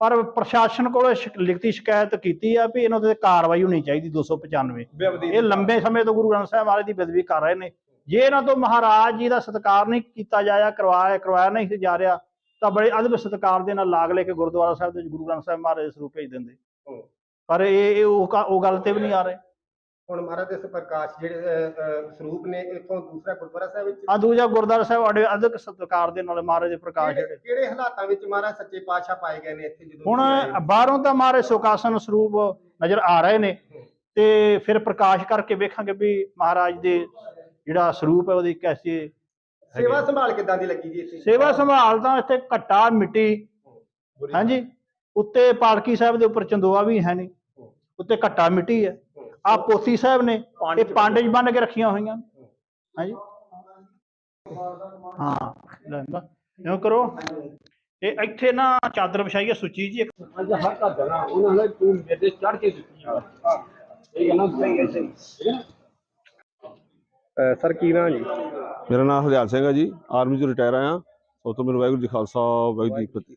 Speaker 2: ਪਰ ਪ੍ਰਸ਼ਾਸਨ ਕੋਲ ਲਿਖਤੀ ਸ਼ਿਕਾਇਤ ਕੀਤੀ ਆ ਵੀ ਇਹਨਾਂ ਤੇ ਕਾਰਵਾਈ ਹੋਣੀ ਚਾਹੀਦੀ 295 ਇਹ ਲੰਬੇ ਸਮੇਂ ਤੋਂ ਗੁਰੂ ਗ੍ਰੰਥ ਸਾਹਿਬ ਮਹਾਰਾਜ ਦੀ ਬੇਦਬੀ ਕਰ ਰਹੇ ਨੇ। ਜੇ ਇਹਨਾਂ ਤੋਂ ਮਹਾਰਾਜ ਜੀ ਦਾ ਸਤਿਕਾਰ ਨਹੀਂ ਕੀਤਾ ਜਾਇਆ ਕਰਵਾਇਆ ਕਰਵਾਇਆ ਨਹੀਂ ਜਾ ਰਿਹਾ ਤਾਂ ਬੜੇ ਅਦਬ ਸਤਿਕਾਰ ਦੇ ਨਾਲ ਲਾਗ ਲੈ ਕੇ ਗੁਰਦੁਆਰਾ ਸਾਹਿਬ ਦੇ ਵਿੱਚ ਗੁਰੂ ਗ੍ਰੰਥ ਸਾਹਿਬ ਮਹਾਰਾਜ ਸਰੂਪ ਭੇਜ ਦਿੰਦੇ। ਪਰ ਇਹ ਇਹ ਉਹ ਉਹ ਗੱਲ ਤੇ ਵੀ ਨਹੀਂ ਆ ਰਹੇ।
Speaker 4: ਹੁਣ ਮਹਾਰਾਜ ਦੇ ਪ੍ਰਕਾਸ਼ ਜਿਹੜੇ ਸਰੂਪ ਨੇ ਇੱਥੋਂ ਦੂਸਰਾ ਗੁਰਦੁਆਰਾ ਸਾਹਿਬ ਵਿੱਚ?
Speaker 2: ਆ ਦੂਜਾ ਗੁਰਦੁਆਰਾ ਸਾਹਿਬ ਸਾਡੇ ਅਦਬ ਸਤਿਕਾਰ ਦੇ ਨਾਲ ਮਹਾਰਾਜ ਦੇ ਪ੍ਰਕਾਸ਼ ਜਿਹੜੇ।
Speaker 4: ਕਿਹੜੇ ਹਾਲਾਤਾਂ ਵਿੱਚ ਮਹਾਰਾਜ ਸੱਚੇ ਪਾਤਸ਼ਾਹ ਪਾਏ ਗਏ ਨੇ ਇੱਥੇ ਜਦੋਂ
Speaker 2: ਹੁਣ? ਬਾਹਰੋਂ ਤਾਂ ਮਹਾਰਾਜ ਸੁਖਾਸਨ ਸਰੂਪ ਨਜ਼ਰ ਆ ਰਹੇ ਨੇ ਤੇ ਫਿਰ ਪ੍ਰਕਾਸ਼ ਕਰਕੇ ਵੇਖਾਂਗੇ ਵੀ ਮਹਾਰਾਜ ਦੇ ਜਿਹੜਾ ਸਰੂਪ ਹੈ ਉਹਦੀ ਕੈਸੀ
Speaker 4: ਸੇਵਾ ਸੰਭਾਲ ਕਿਦਾਂ ਦੀ ਲੱਗੀ ਜੀ ਇੱਥੇ?
Speaker 2: ਸੇਵਾ ਸੰਭਾਲ ਤਾਂ ਇੱਥੇ ਘੱਟਾ ਮਿੱਟੀ ਹਾਂਜੀ। ਉੱਤੇ ਪਾਲਕੀ ਸਾਹਿਬ ਦੇ ਉੱਪਰ ਚੰਦੋਆ ਵੀ ਹੈ ਨਹੀਂ। ਉੱਤੇ ਘੱਟਾ ਮਿੱਟੀ ਹੈ। ਆ ਪੋਥੀ ਸਾਹਿਬ ਨੇ ਇਹ ਪਾਂਡੇ 'ਚ ਬੰਨ ਕੇ ਰੱਖੀਆਂ ਹੋਈਆਂ। ਹਾਂਜੀ। ਹਾਂ ਲੈਂਦਾ ਇਉਂ ਕਰੋ। ਇਹ ਇੱਥੇ ਨਾ ਚਾਦਰ ਵਿਛਾਈ ਹੈ ਸੁੱਚੀ ਜੀ ਇੱਕ।
Speaker 4: ਅਹ, ਸਰ ਕੀ ਨਾਂ ਜੀ?
Speaker 6: ਮੇਰਾ ਨਾਮ ਹਰਦਿਆਲ ਸਿੰਘ ਹੈ ਜੀ ਆਰਮੀ ਤੋਂ ਰਿਟਾਇਰ ਆਇਆ। ਸੋ ਤੋਂ ਮੈਨੂੰ ਵਾਹਿਗੁਰੂ ਜੀ ਖਾਲਸਾ ਵਾਹਿਗੁਰੂ ਜੀ ਫਤਿਹ।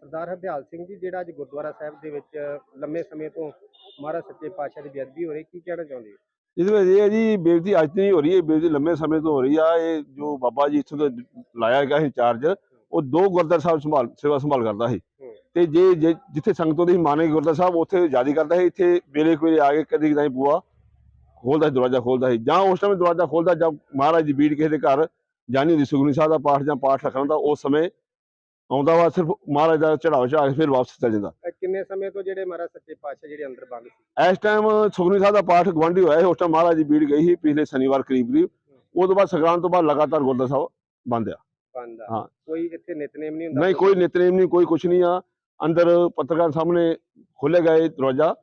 Speaker 4: ਸਰਦਾਰ ਹਰਦਿਆਲ ਸਿੰਘ ਜੀ ਜਿਹੜਾ ਅੱਜ ਗੁਰਦੁਆਰਾ ਸਾਹਿਬ ਦੇ ਵਿੱਚ ਲੰਮੇ ਸਮੇਂ ਤੋਂ ਮਹਾਰਾਜ ਸੱਚੇ ਪਾਤਸ਼ਾਹ ਦੀ ਬੇਅਦਬੀ ਹੋ ਰਹੀ ਕੀ ਕਹਿਣਾ ਚਾਹੁੰਦੇ ਹੋ?
Speaker 6: ਇਹਦੇ ਵਿੱਚ ਇਹ ਹੈ ਜੀ ਬੇਨਤੀ ਅੱਜ ਨਹੀਂ ਹੋ ਰਹੀ ਹੈ ਬੇਨਤੀ ਲੰਮੇ ਸਮੇਂ ਤੋਂ ਹੋ ਰਹੀ ਆ। ਇਹ ਜੋ ਬਾਬਾ ਜੀ ਇੱਥੋਂ ਦਾ ਲਾਇਆ ਗਿਆ ਸੀ ਚਾਰਜ ਉਹ ਦੋ ਗੁਰਦੁਆਰਾ ਸਾਹਿਬ ਸੰਭਾਲ ਸੇਵਾ ਸੰਭਾਲ ਕਰਦਾ ਸੀ। ਤੇ ਜੇ ਜੇ- ਜਿੱਥੇ ਸੰਗਤੋਂ ਦੀ ਮਾਨੇ ਗੁਰਦੁਆਰਾ ਸਾਹਿਬ ਉੱਥੇ ਜਾਰੀ ਕਰਦਾ ਸੀ ਇੱਥੇ ਵੇਲੇ ਕੋਈ ਆ ਕੇ ਕਦੀ ਕਦਾਈ ਬੂਆ ਖੋਲਦਾ ਸੀ ਦਰਵਾਜ਼ਾ ਖੋਲਦਾ ਸੀ ਜਾਂ ਉਸ ਸਮੇਂ ਦਰਵਾਜ਼ਾ ਖੋਲਦਾ ਜਦ ਮਹਾਰਾਜ ਦੀ ਬੀੜ ਕਿਸੇ ਦੇ ਘਰ ਜਾਨੀ ਹੁੰਦੀ ਸੁਖਮਨੀ ਸਾਹਿਬ ਦਾ ਪਾਠ ਜਾਂ ਪਾਠ ਰੱਖਣ ਦਾ ਉਸ ਸਮੇਂ ਆਉਂਦਾ ਵਾ ਸਿਰਫ ਮਹਾਰਾਜ ਦਾ ਚੜਾਵਾ ਚੜਾ ਕੇ ਫਿਰ ਵਾਪਸ ਚਲ ਜਾਂਦਾ।
Speaker 4: ਕਿੰਨੇ ਸਮੇਂ ਤੋਂ ਜਿਹੜੇ ਮਹਾਰਾਜ ਸੱਚੇ ਪਾਤਸ਼ਾਹ ਜਿਹੜੇ ਅੰਦਰ ਬੰਦ ਸੀ?
Speaker 6: ਇਸ ਟਾਈਮ ਸੁਖਮਨੀ ਸਾਹਿਬ ਦਾ ਪਾਠ ਗਵਾਂਢੀ ਹੋਇਆ ਸੀ ਉਸ ਟਾਈਮ ਮਹਾਰਾਜ ਦੀ ਬੀੜ ਗਈ ਸੀ ਪਿਛਲੇ ਸ਼ਨੀਵਾਰ ਕਰੀਬ ਕਰੀਬ ਉਹ ਤੋਂ ਬਾਅਦ ਸੰਗਰਾਂਦ ਤੋਂ ਬਾਅਦ ਲਗਾਤਾਰ ਗੁਰਦੁਆਰਾ ਸਾਹਿਬ ਬੰਦ ਆ।
Speaker 4: ਬੰਦ ਆ।
Speaker 6: ਹਾਂ।
Speaker 4: ਕੋਈ ਇੱਥੇ ਨਿਤਨੇਮ ਨਹੀਂ ਹੁੰਦਾ?
Speaker 6: ਨਹੀਂ ਕੋਈ ਨਿਤਨੇਮ ਨਹੀਂ ਕੋਈ ਕੁਛ ਨਹੀਂ ਆ। ਅੰਦਰ ਪੱਤਰਕਾਰ ਸਾਹਮਣੇ ਖੋਲੇ ਗਏ ਦਰਵਾਜ਼ਾ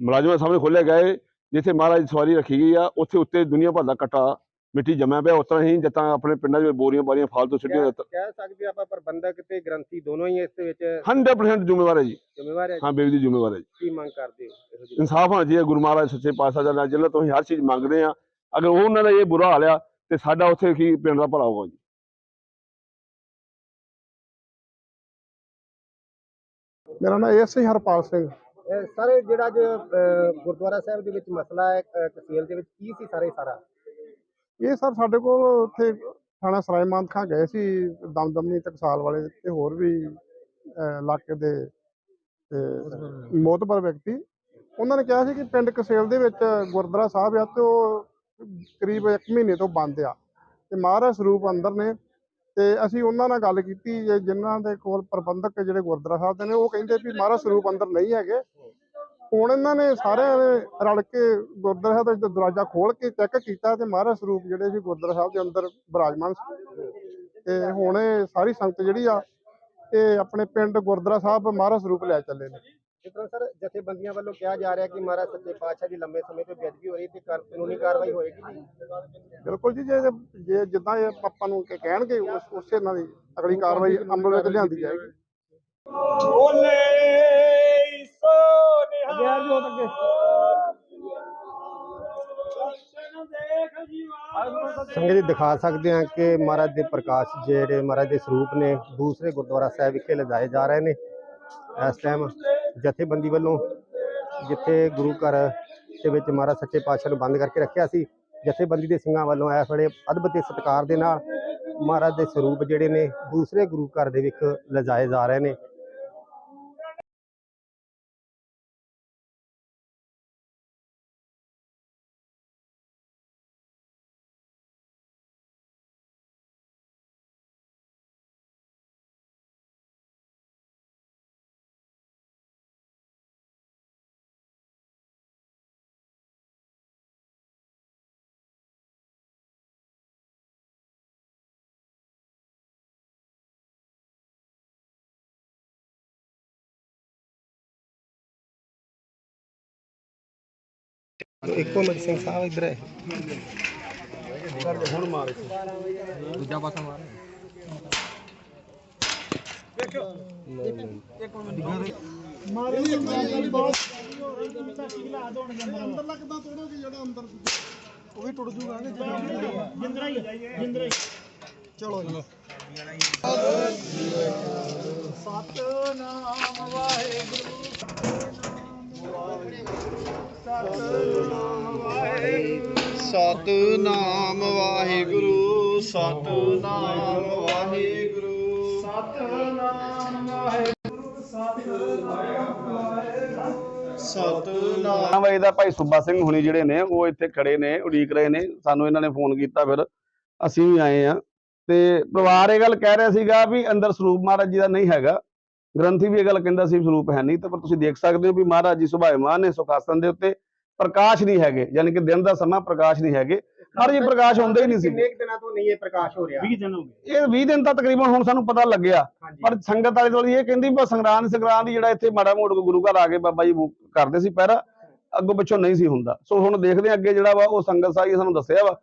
Speaker 6: ਮੁਲਾਜ਼ਮਾਂ ਸਾਹਮਣੇ ਖੋਲੇ ਗਏ। ਜਿੱਥੇ ਮਹਾਰਾਜ ਦੀ ਸਵਾਰੀ ਰੱਖੀ ਗਈ ਆ ਉੱਥੇ ਉੱਤੇ ਦੁਨੀਆ ਭਰ ਦਾ ਕੱਟਾ ਮਿੱਟੀ ਜੰਮਿਆ ਪਿਆ ਉਸ ਤਰ੍ਹਾਂ ਹੀ ਜਿੱਦਾਂ ਆਪਣੇ ਪਿੰਡਾਂ 'ਚ ਬੋਰੀਆਂ ਬਾਰੀਆਂ ਫਾਲਤੂ ਸਿੱਟੀਆਂ
Speaker 4: ਕਹਿ ਕਹਿ ਸਕਦੇ ਆਪਾਂ ਪ੍ਰਬੰਧਕ ਤੇ ਗ੍ਰੰਥੀ ਦੋਨੋਂ ਹੀ ਇਸ ਦੇ ਵਿੱਚ
Speaker 6: 100% ਜ਼ਿੰਮੇਵਾਰ ਹੈ ਜੀ।
Speaker 4: ਜ਼ਿੰਮੇਵਾਰ ਹੈ
Speaker 6: ਹਾਂ ਬੇਬੀ ਦੀ ਜ਼ਿੰਮੇਵਾਰ ਹੈ ਜੀ।
Speaker 4: ਕੀ ਮੰਗ ਕਰਦੇ ਹੋ
Speaker 6: ਇਨਸਾਫ ਹੋਣਾ ਚਾਹੀਦਾ ਗੁਰੂ ਮਹਾਰਾਜ ਸੱਚੇ ਪਾਤਸ਼ਾਹ ਦਾ ਨਾਲ ਜਿਹਨਾਂ ਤੋਂ ਅਸੀਂ ਹਰ ਚੀਜ਼ ਮੰਗਦੇ ਆ ਅਗਰ ਉਹਨਾਂ ਦਾ ਇਹ ਬੁਰਾ ਹਾਲ ਆ ਤੇ ਸਾਡਾ ਉੱਥੇ ਕੀ ਪਿੰਡ ਦਾ ਭਲਾ ਹੋਊਗਾ ਜੀ।
Speaker 1: ਮੇਰਾ ਨਾਮ ਐਸਆਈ ਹਰਪਾਲ ਸਿੰਘ।
Speaker 4: ਸਰ ਜਿਹੜਾ ਅੱਜ ਗੁਰਦੁਆਰਾ ਸਾਹਿਬ ਦੇ ਵਿੱਚ ਮਸਲਾ ਹੈ ਤਹਿਸੀਲ ਦੇ ਵਿੱਚ, ਕੀ ਸੀ ਸਾਰੇ ਸਾਰਾ?
Speaker 1: ਇਹ ਸਰ ਸਾਡੇ ਕੋਲ ਉੱਥੇ ਥਾਣਾ ਸਰਾਇਮਾਨ ਖਾਂ ਗਏ ਸੀ, ਦਮਦਮੀ ਟਕਸਾਲ ਵਾਲੇ ਤੇ ਹੋਰ ਵੀ ਇਲਾਕੇ ਦੇ, ਤੇ ਮੋਤਬਰ ਵਿਅਕਤੀ। ਉਹਨਾਂ ਨੇ ਕਿਹਾ ਸੀ ਕਿ ਪਿੰਡ ਕਸੇਲ ਦੇ ਵਿੱਚ ਗੁਰਦੁਆਰਾ ਸਾਹਿਬ ਆ ਤੇ ਉਹ ਕਰੀਬ 1 ਮਹੀਨੇ ਤੋਂ ਬੰਦ ਆ। ਤੇ ਮਹਾਰਾਜ ਸਰੂਪ ਅੰਦਰ ਨੇ ਤੇ ਅਸੀਂ ਉਹਨਾਂ ਨਾਲ ਗੱਲ ਕੀਤੀ, ਜੇ ਜਿਨ੍ਹਾਂ ਦੇ ਕੋਲ ਪ੍ਰਬੰਧਕ ਜਿਹੜੇ ਗੁਰਦੁਆਰਾ ਸਾਹਿਬ ਦੇ ਨੇ, ਉਹ ਕਹਿੰਦੇ ਵੀ ਮਹਾਰਾਜ ਸਰੂਪ ਅੰਦਰ ਨਹੀਂ ਹੈਗੇ। ਹੁਣ ਇਹਨਾਂ ਨੇ ਸਾਰਿਆਂ ਨੇ ਰਲ ਕੇ ਗੁਰਦੁਆਰਾ ਸਾਹਿਬ ਦਾ ਦਰਵਾਜ਼ਾ ਖੋਲ ਕੇ ਚੈੱਕ ਕੀਤਾ ਤੇ ਮਹਾਰਾਜ ਸਰੂਪ ਜਿਹੜੇ ਸੀ ਗੁਰਦੁਆਰਾ ਸਾਹਿਬ ਦੇ ਅੰਦਰ ਬਿਰਾਜਮਾਨ ਤੇ ਹੁਣ ਇਹ ਸਾਰੀ ਸੰਗਤ ਜਿਹੜੀ ਆ ਇਹ ਆਪਣੇ ਪਿੰਡ ਗੁਰਦੁਆਰਾ ਸਾਹਿਬ ਮਹਾਰਾਜ ਸਰੂਪ ਲੈ ਚੱਲੇ ਨੇ।
Speaker 4: ਤਰ੍ਹਾਂ ਸਰ ਜਥੇਬੰਦੀਆਂ ਵੱਲੋਂ ਕਿਹਾ ਜਾ ਰਿਹਾ ਕਿ ਮਹਾਰਾਜ ਸੱਚੇ ਪਾਤਸ਼ਾਹ ਦੀ ਲੰਬੇ ਸਮੇਂ ਤੋਂ ਬੇਅਦਬੀ ਹੋ ਰਹੀ ਤੇ ਕਾਨੂੰਨੀ ਕਾਰਵਾਈ ਹੋਏਗੀ ਜੀ?
Speaker 1: ਬਿਲਕੁਲ ਜੀ ਜੇ ਜੇ ਜਿੱਦਾਂ ਇਹ ਆਪਾਂ ਨੂੰ ਕਹਿਣਗੇ ਉਸ ਉਸੇ ਨਾਲ ਹੀ ਅਗਲੀ ਕਾਰਵਾਈ ਅਮਲ ਵਿੱਚ ਲਿਆਂਦੀ ਜਾਏਗੀ।
Speaker 4: ਸੰਗਤ ਜੀ ਦਿਖਾ ਸਕਦੇ ਹਾਂ ਕਿ ਮਹਾਰਾਜ ਦੇ ਪ੍ਰਕਾਸ਼ ਜਿਹੜੇ ਮਹਾਰਾਜ ਦੇ ਸਰੂਪ ਨੇ ਦੂਸਰੇ ਗੁਰਦੁਆਰਾ ਸਾਹਿਬ ਵਿਖੇ ਲਿਜਾਏ ਜਾ ਰਹੇ ਨੇ। ਇਸ ਟਾਈਮ ਜਥੇਬੰਦੀ ਵੱਲੋਂ ਜਿੱਥੇ ਗੁਰੂ ਘਰ ਦੇ ਵਿੱਚ ਮਹਾਰਾਜ ਸੱਚੇ ਪਾਤਸ਼ਾਹ ਨੂੰ ਬੰਦ ਕਰਕੇ ਰੱਖਿਆ ਸੀ ਜਥੇਬੰਦੀ ਦੇ ਸਿੰਘਾਂ ਵੱਲੋਂ ਇਸ ਵੇਲੇ ਅਦਬ ਤੇ ਸਤਿਕਾਰ ਦੇ ਨਾਲ ਮਹਾਰਾਜ ਦੇ ਸਰੂਪ ਜਿਹੜੇ ਨੇ ਦੂਸਰੇ ਗੁਰੂ ਘਰ ਦੇ ਵਿੱਚ ਲਿਜਾਏ ਜਾ ਰਹੇ ਨੇ। ਇੱਕੋ ਮਿੰਟ ਸਿੰਘ ਸਾਹਿਬ ਇੱਧਰ ਹੈ
Speaker 1: ਅੰਦਰ ਲੱਗਦਾ ਤੋੜੋਗੇ ਜਿਹੜਾ ਅੰਦਰ ਉਹ ਵੀ ਟੁੱਟ ਜੂਗਾ ਚਲੋ ਜੀ
Speaker 8: ਸਤਨਾਮ ਵਾਹਿਗੁਰੂ ਸਤਨਾਮ ਵਾਹਿਗੁਰੂ। ਸਤਨਾਮ
Speaker 3: ਨਾਮ ਵਜੇ ਦਾ ਭਾਈ ਸੁੱਬਾ ਸਿੰਘ ਹੁਣੀ ਜਿਹੜੇ ਨੇ ਉਹ ਇੱਥੇ ਖੜੇ ਨੇ ਉਡੀਕ ਰਹੇ ਨੇ। ਸਾਨੂੰ ਇਹਨਾਂ ਨੇ ਫੋਨ ਕੀਤਾ ਫਿਰ। ਅਸੀਂ ਵੀ ਆਏ ਆ ਤੇ ਪਰਿਵਾਰ ਇਹ ਗੱਲ ਕਹਿ ਰਿਹਾ ਸੀਗਾ ਵੀ ਅੰਦਰ ਸਰੂਪ ਮਹਾਰਾਜ ਜੀ ਦਾ ਨਹੀਂ ਹੈਗਾ। ਗ੍ਰੰਥੀ ਵੀ ਇਹ ਗੱਲ ਕਹਿੰਦਾ ਸੀ ਸਰੂਪ ਹੈ ਨਹੀਂ। ਤੇ ਪਰ ਤੁਸੀਂ ਦੇਖ ਸਕਦੇ ਹੋ ਵੀ ਮਹਾਰਾਜ ਜੀ ਸੁਭਾਇਮਾਨ ਨੇ ਸੁਖਾਸਨ ਦੇ ਉੱਤੇ ਪ੍ਰਕਾਸ਼ ਨਹੀਂ ਹੈਗੇ ਯਾਨੀ ਕਿ ਦਿਨ ਦਾ ਸਮਾਂ ਪ੍ਰਕਾਸ਼ ਨਹੀਂ ਹੈਗੇ। ਮਹਾਰਾਜ ਜੀ ਪ੍ਰਕਾਸ਼ ਹੁੰਦੇ ਹੀ ਨਹੀਂ ਸੀ।
Speaker 4: ਕਿੰਨੇ ਦਿਨਾਂ ਤੋਂ ਨਹੀਂ ਇਹ ਪ੍ਰਕਾਸ਼ ਹੋ ਰਿਹਾ?
Speaker 2: 20 ਦਿਨ ਹੋ ਗਏ।
Speaker 3: ਇਹ 20 ਦਿਨ ਤਾਂ ਤਕਰੀਬਨ ਹੁਣ ਸਾਨੂੰ ਪਤਾ ਲੱਗਿਆ। ਪਰ ਸੰਗਤ ਵਾਲੇ ਕੋਲ ਇਹ ਕਹਿੰਦੀ ਬਸ ਸੰਗਰਾਂਦ ਸੰਗਰਾਂਦ ਜਿਹੜਾ ਇੱਥੇ ਮਾੜਾ ਮੋੜ ਗੁਰੂ ਘਰ ਆ ਕੇ ਬਾਬਾ ਜੀ ਕਰਦੇ ਸੀ ਪਹਿਰਾ ਅੱਗੋਂ ਪਿੱਛੋਂ ਨਹੀਂ ਸੀ ਹੁੰਦਾ। ਸੋ ਹੁਣ ਦੇਖਦੇ ਅੱਗੇ ਜਿਹੜਾ ਵਾ ਉਹ ਸੰਗਤ ਸਾਈ ਸਾਨੂੰ ਦੱਸਿਆ ਵਾ।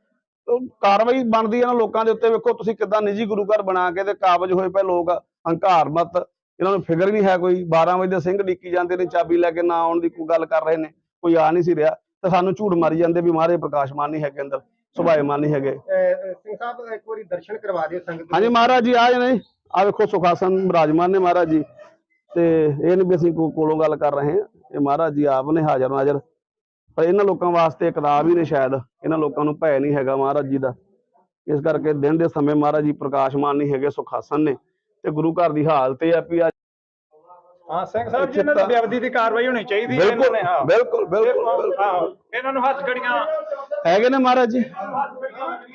Speaker 3: ਕਾਰਵਾਈ ਬਣਦੀ ਹੈ ਨਾ ਲੋਕਾਂ ਦੇ ਉੱਤੇ ਵੇਖੋ ਤੁਸੀਂ ਕਿੱਦਾਂ ਨਿੱਜੀ ਗੁਰੂ ਘਰ ਬਣਾ ਕੇ ਤੇ ਕਾਬਜ ਹੋਏ ਪਏ ਲੋਕ ਹੰਕਾਰ ਮਤ। ਇਹਨਾਂ ਨੂੰ ਫਿਕਰ ਨਹੀਂ ਹੈ ਕੋਈ। 12 ਵਜੇ ਦੇ ਸਿੰਘ ਡਿੱਕੀ ਜਾਂਦੇ ਨੇ ਚਾਬੀ ਲੈ ਕੇ ਨਾ ਆਉਣ ਦੀ ਕੋਈ ਗੱਲ ਕਰ ਰਹੇ ਨੇ। ਕੋਈ ਆ ਨਹੀਂ ਸੀ ਰਿਹਾ ਤੇ ਸਾਨੂੰ ਝੂਠ ਮਾਰੀ ਜਾਂਦੇ ਵੀ ਮਹਾਰਾਜ ਪ੍ਰਕਾਸ਼ਮਾਨ ਨਹੀਂ ਹੈਗੇ ਅੰਦਰ ਸੁਭਾਇਮਾਨ ਨਹੀਂ ਹੈਗੇ।
Speaker 4: ਅਹ ਸਿੰਘ ਸਾਹਿਬ ਇੱਕ ਵਾਰੀ ਦਰਸ਼ਨ ਕਰਵਾ ਦਿਓ ਸੰਗਤ ਨੂੰ।
Speaker 3: ਹਾਂਜੀ ਮਹਾਰਾਜ ਜੀ ਆ ਜਨੇ ਆ ਵੇਖੋ ਸੁਖਾਸਨ ਬਿਰਾਜਮਾਨ ਨੇ ਮਹਾਰਾਜ ਜੀ। ਤੇ ਇਹ ਨਹੀਂ ਵੀ ਅਸੀਂ ਕੋਲੋਂ ਗੱਲ ਕਰ ਰਹੇ ਹਾਂ। ਇਹ ਮਹਾਰਾਜ ਜੀ ਆਪ ਨੇ ਹਾਜ਼ਰ ਨਾਜ਼ਰ ਪਰ ਇਹਨਾਂ ਲੋਕਾਂ ਵਾਸਤੇ ਕਿਤਾਬ ਹੀ ਨੇ ਸ਼ਾਇਦ। ਇਹਨਾਂ ਲੋਕਾਂ ਨੂੰ ਭੈ ਨਹੀਂ ਹੈਗਾ ਮਹਾਰਾਜ ਜੀ ਦਾ। ਇਸ ਕਰਕੇ ਦਿਨ ਦੇ ਸਮੇਂ ਮਹਾਰਾਜ ਜੀ ਪ੍ਰਕਾਸ਼ਮਾਨ ਨਹੀਂ ਹੈਗੇ ਸੁਖਾਸਨ ਨੇ। ਤੇ ਗੁਰੂ ਘਰ ਦੀ ਹਾਲਤ ਇਹ ਆ ਵੀ
Speaker 7: ਹਾਂ ਸਿੰਘ ਸਾਹਿਬ ਜੀ ਇਹਨਾਂ ਦੀ ਬੇਅਦਬੀ ਦੀ ਕਾਰਵਾਈ ਹੋਣੀ ਚਾਹੀਦੀ ਹੈ ਇਹਨਾਂ
Speaker 3: ਬਿਲਕੁਲ
Speaker 7: ਨੇ ਹਾਂ।
Speaker 3: ਬਿਲਕੁਲ ਬਿਲਕੁਲ ਬਿਲਕੁਲ।
Speaker 7: ਆਹੋ, ਇਹਨਾਂ ਨੂੰ ਹੱਥ ਘੜੀਆਂ
Speaker 3: ਹੈਗੇ ਨੇ ਮਹਾਰਾਜ ਜੀ?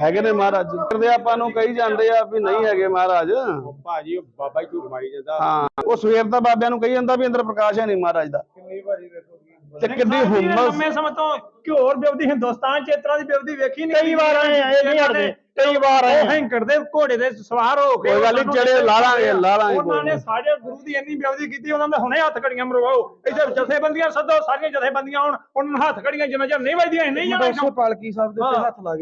Speaker 3: ਹੈਗੇ ਨੇ ਮਹਾਰਾਜ ਜੀ। ਕਰਦੇ ਆਪਾਂ ਨੂੰ ਕਹੀ ਜਾਂਦੇ ਆ ਵੀ ਨਹੀਂ ਹੈਗੇ ਮਹਾਰਾਜ।
Speaker 7: ਭਾਜੀ ਉਹ ਬਾਬਾ ਹੀ ਝੂਠ ਮਾਰੀ ਜਾਂਦਾ।
Speaker 3: ਹਾਂ ਉਹ ਸਵੇਰ ਦਾ ਬਾਬਿਆਂ ਨੂੰ ਕਹੀ ਜਾਂਦਾ ਵੀ ਅੰਦਰ ਪ੍ਰਕਾਸ਼ ਹੈ ਨਹੀਂ ਮਹਾਰਾਜ ਦਾ। ਤੇ ਕਿੱਡੀ ਹੁਮਸ।
Speaker 7: ਲੰਮੇ ਸਮੇਂ ਤੋਂ ਘਿਓਰ ਬੇਵਦੀ ਹਿੰਦੁਸਤਾਨ ਚ ਇਸ ਤਰ੍ਹਾਂ ਦੀ ਬੇਵਦੀ ਵੇਖੀ ਨਹੀਂ
Speaker 2: ਕਈ ਵਾਰ ਆਏ ਆ, ਇਹ ਨਹੀਂ ਹਟਦੇ। ਕਈ ਵਾਰ ਆਏ
Speaker 7: ਉਹ। ਹੈਂਕੜ ਦੇ ਘੋੜੇ ਦੇ ਸਵਾਰ ਹੋ ਕੇ
Speaker 3: ਕੋਈ ਗੱਲ ਨੀ,
Speaker 7: ਉਹਨਾਂ ਨੂੰ
Speaker 3: ਜਿਹੜੇ ਲਾ ਲਾਂਗੇ, ਲਾ ਲਾਂਗੇ
Speaker 7: ਉਹਨਾਂ
Speaker 3: ਕੋਈ
Speaker 7: ਨੇ
Speaker 3: ਨੀ।
Speaker 7: ਸਾਡੇ ਗੁਰੂ ਦੀ ਇੰਨੀ ਬੇਵਦੀ ਕੀਤੀ ਉਹਨਾਂ ਦੇ ਹੁਣੇ ਹੱਥ ਘੜੀਆਂ ਮਰਵਾਓ ਇੱਥੇ ਜਥੇਬੰਦੀਆਂ ਸੱਦੋ ਸਾਰੀਆਂ ਜਥੇਬੰਦੀਆਂ ਆਉਣ ਉਹਨਾਂ ਨੂੰ ਹੱਥ ਘੜੀਆਂ ਜਿੰਨਾ ਚਿਰ ਨਹੀਂ ਵੱਜਦੀਆਂ ਨਹੀਂ ਜਾਣਾ
Speaker 1: ਪਾਲਕੀ ਸਾਹਿਬ ਦੇ ਉੱਤੇ ਹੱਥ ਲਾ